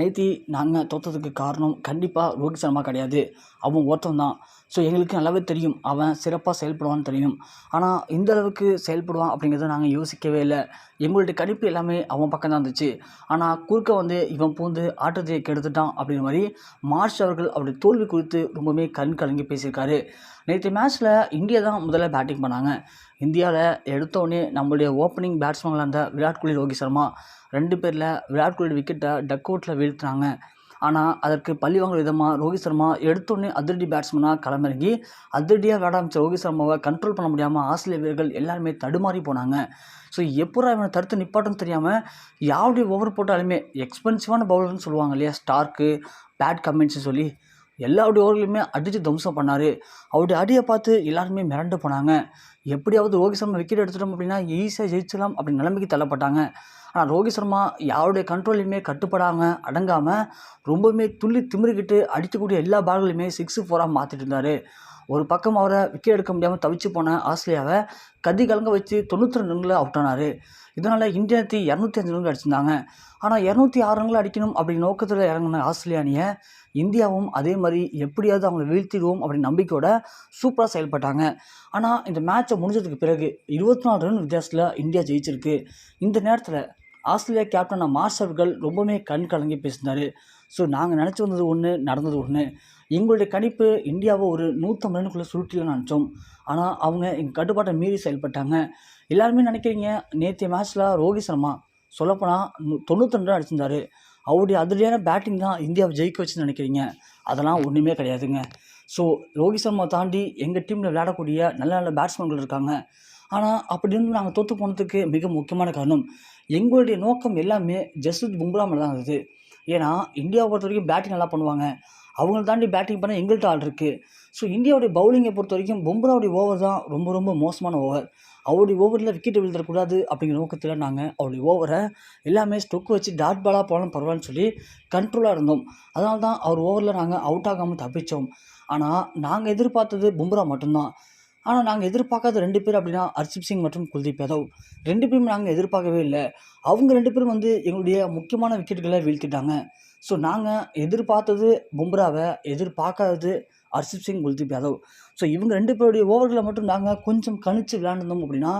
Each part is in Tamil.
நேத்தி நாங்கள் தோற்றதுக்கு காரணம் கண்டிப்பாக ரோஹித் சர்மா கிடையாது. அவன் ஒருத்தன் தான். ஸோ எங்களுக்கு நல்லாவே தெரியும். அவன் சிறப்பாக செயல்படுவான்னு தெரியும். ஆனால் இந்த அளவுக்கு செயல்படுவான் அப்படிங்கிறத நாங்கள் யோசிக்கவே இல்லை. எங்களுடைய கணிப்பு எல்லாமே அவன் பக்கம் தான் இருந்துச்சு. ஆனால் குறுக்க வந்து இவன் பூந்து ஆட்டத்தை கெடுத்துட்டான் அப்படிங்கிற மாதிரி மார்ஷ் அவர்கள் அவருடைய தோல்வி குறித்து ரொம்பவுமே கண் கலங்கி பேசியிருக்காரு. நேற்று மேட்ச்சில் இந்தியா தான் முதல்ல பேட்டிங் பண்ணாங்க. இந்தியாவில் எடுத்தோடனே நம்மளுடைய ஓப்பனிங் பேட்ஸ்மேன்களாக இருந்த விராட் கோலி ரோஹித் சர்மா. ரெண்டு பேரில் விராட் கோலி விக்கெட்டை டக் அவுட்டில் வீழ்த்தினாங்க. ஆனால் அதற்கு பழி வாங்குற விதமாக ரோஹித் சர்மா எடுத்தோடனே அதிரடி பேட்ஸ்மேனாக களமிறங்கி அதிரடியாக விளையாட ஆரம்பித்த ரோஹித் சர்மாவை கண்ட்ரோல் பண்ண முடியாமல் ஆஸ்திரேலிய வீரர்கள் எல்லாருமே தடுமாறி போனாங்க. ஸோ எப்போ இவனை தடுத்து நிப்பாட்டுன்னு தெரியாமல் யாருடைய ஓவர் போட்டாலுமே எக்ஸ்பென்சிவான பவுலர்னு சொல்லுவாங்க இல்லையா ஸ்டார்க்கு பேட் கமெண்ட்ஸ் சொல்லி. எல்லா ஓவர்களையுமே அடித்து தம்சம் பண்ணார். அவருடைய அடியை பார்த்து எல்லாருமே மிரண்டு போனாங்க. எப்படியாவது ரோஹித் சர்மா விக்கெட் எடுத்துட்டோம் அப்படின்னா ஈஸியாக ஜெயிச்சலாம் அப்படின்னு நிலைமைக்கு தள்ளப்பட்டாங்க. ஆனால் ரோஹித் சர்மா யாருடைய கண்ட்ரோலையுமே கட்டுப்படாமல் அடங்காமல் ரொம்பவுமே துள்ளி திமிரிக்கிட்டு அடிக்கக்கூடிய எல்லா பால்களையுமே சிக்ஸு ஃபோராக மாற்றிட்டு இருந்தார். ஒரு பக்கம் அவரை விக்கெட் எடுக்க முடியாமல் தவிச்சு போன ஆஸ்திரேலியாவை கதி கலங்க வச்சு தொண்ணூற்றி ரெண்டு ரன்களில் அவுட் ஆனார். இதனால் இந்தியாத்தி இரநூத்தி அஞ்சு ரன்கள் அடிச்சிருந்தாங்க. ஆனால் இரநூத்தி ஆறு ரன்கள் அடிக்கணும் அப்படி நோக்கத்தில் இறங்கின ஆஸ்திரேலிய அணியை இந்தியாவும் அதே மாதிரி எப்படியாவது அவங்கள வீழ்த்திடுவோம் அப்படின்னு நம்பிக்கையோட சூப்பராக செயல்பட்டாங்க. ஆனால் இந்த மேட்ச்சை முடிஞ்சதுக்கு பிறகு இருபத்தி நாலு ரன் வித்தியாசத்தில் இந்தியா ஜெயிச்சிருக்கு. இந்த நேரத்தில் ஆஸ்திரேலியா கேப்டனான மார்ஷ் அவர்கள் ரொம்பவுமே கண் கலங்கி பேசினார். ஸோ நாங்கள் நினச்சி வந்தது ஒன்று நடந்தது ஒன்று எங்களுடைய கணிப்பு இந்தியாவை ஒரு நூற்றம்பது ரன்னுக்குள்ளே சுருட்டியில் நினச்சோம். ஆனால் அவங்க எங்கள் கட்டுப்பாட்டை மீறி செயல்பட்டாங்க. எல்லாருமே நினைக்கிறீங்க நேற்றைய மேட்ச்சில் ரோஹித் சர்மா சொல்லப்போனால் தொண்ணூற்றி ரெண்டு ரன் அடிச்சிருந்தாரு. அவருடைய அதிரடியான பேட்டிங் தான் இந்தியாவை ஜெயிக்க வச்சுன்னு நினைக்கிறீங்க. அதெல்லாம் ஒன்றுமே கிடையாதுங்க. ஸோ ரோஹித் சர்மா தாண்டி எங்கள் டீமில் விளையாடக்கூடிய நல்ல நல்ல பேட்ஸ்மேன்கள் இருக்காங்க. ஆனால் அப்படி இருந்து நாங்கள் தோற்று போனதுக்கு மிக முக்கியமான காரணம் எங்களுடைய நோக்கம் எல்லாமே ஜஸ்வித் பும்ரா மேலே தான் இருந்தது. ஏன்னா இந்தியாவை பொறுத்த வரைக்கும் பேட்டிங் நல்லா பண்ணுவாங்க. அவங்கள தாண்டி பேட்டிங் பண்ண எங்கள்கிட்ட ஆள் இருக்குது ஸோ இந்தியாவுடைய பவுலிங்கை பொறுத்த வரைக்கும் பும்ராவுடைய ஓவர் தான் ரொம்ப ரொம்ப மோசமான ஓவர் அவருடைய ஓவரில் விக்கெட் விழுந்துடக்கூடாது அப்படிங்கிற நோக்கத்தில் நாங்கள் அவருடைய ஓவரை எல்லாமே ஸ்டொக் வச்சு டாட் பாலாக போகலாம் பரவாயில்லன்னு சொல்லி கண்ட்ரோலாக இருந்தோம். அதனால தான் அவர் ஓவரில் நாங்கள் அவுட் ஆகாமல் தப்பித்தோம் ஆனால் நாங்கள் எதிர்பார்த்தது பும்ரா மட்டும்தான். ஆனால் நாங்கள் எதிர்பார்க்காத ரெண்டு பேர் அப்படின்னா ஹர்ஷிப் சிங் மற்றும் குல்தீப் யாதவ். ரெண்டு பேரும் நாங்கள் எதிர்பார்க்கவே இல்லை. அவங்க ரெண்டு பேரும் வந்து எங்களுடைய முக்கியமான விக்கெட்டுகளை வீழ்த்திட்டாங்க. ஸோ நாங்கள் எதிர்பார்த்தது பும்ராவை எதிர்பார்க்காதது ஹர்ஷிப் சிங் குல்தீப் யாதவ். ஸோ இவங்க ரெண்டு பேருடைய ஓவர்களை மட்டும் நாங்கள் கொஞ்சம் கணிச்சு விளையாண்டுருந்தோம் அப்படின்னா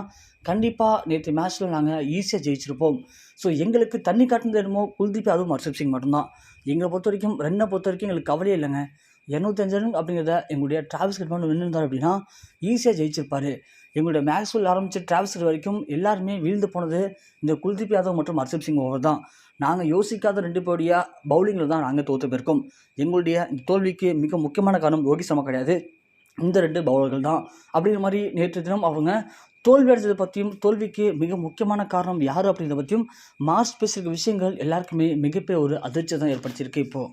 கண்டிப்பாக நேற்று மேட்ச்சில் நாங்கள் ஈஸியாக ஜெயிச்சிருப்போம். ஸோ எங்களுக்கு தண்ணி காட்டினது என்னமோ குல்தீப் யாதவும் ஹர்ஷிப் சிங் மட்டும்தான். எங்களை பொறுத்த வரைக்கும் ரெண்டை பொறுத்த வரைக்கும் எங்களுக்கு கவலையே இல்லைங்க. இரநூத்தஞ்சு ரன் அப்படிங்கிறத எங்களுடைய டிராவல்ஸ் கட்மாண்ட் வின்னிருந்தார் அப்படின்னா ஈஸியாக ஜெயிச்சிருப்பார். எங்களுடைய மேக்ஸ்வெல் ஆரம்பித்து டிராவல்ஸ் வரைக்கும் எல்லாருமே வீழ்ந்து போனது இந்த குல்தீப் யாதவ் மற்றும் ஹர்ஷப் சிங் ஓவர் தான். நாங்கள் யோசிக்காத ரெண்டு பேருடைய பவுலிங்கில் தான் நாங்கள் தோற்று போயிருக்கோம். எங்களுடைய இந்த தோல்விக்கு மிக முக்கியமான காரணம் ரோஹித் சர்மா கிடையாது. இந்த ரெண்டு பவுலர்கள் தான். அப்படிங்கிற மாதிரி நேற்று தினம் அவங்க தோல்வி அடைஞ்சதை பற்றியும் தோல்விக்கு மிக முக்கியமான காரணம் யார் அப்படிங்கிறத பற்றியும் மார்ச் பேசியிருக்க விஷயங்கள் எல்லாருக்குமே மிகப்பெரிய ஒரு அதிர்ச்சி தான் ஏற்படுத்தியிருக்கு இப்போது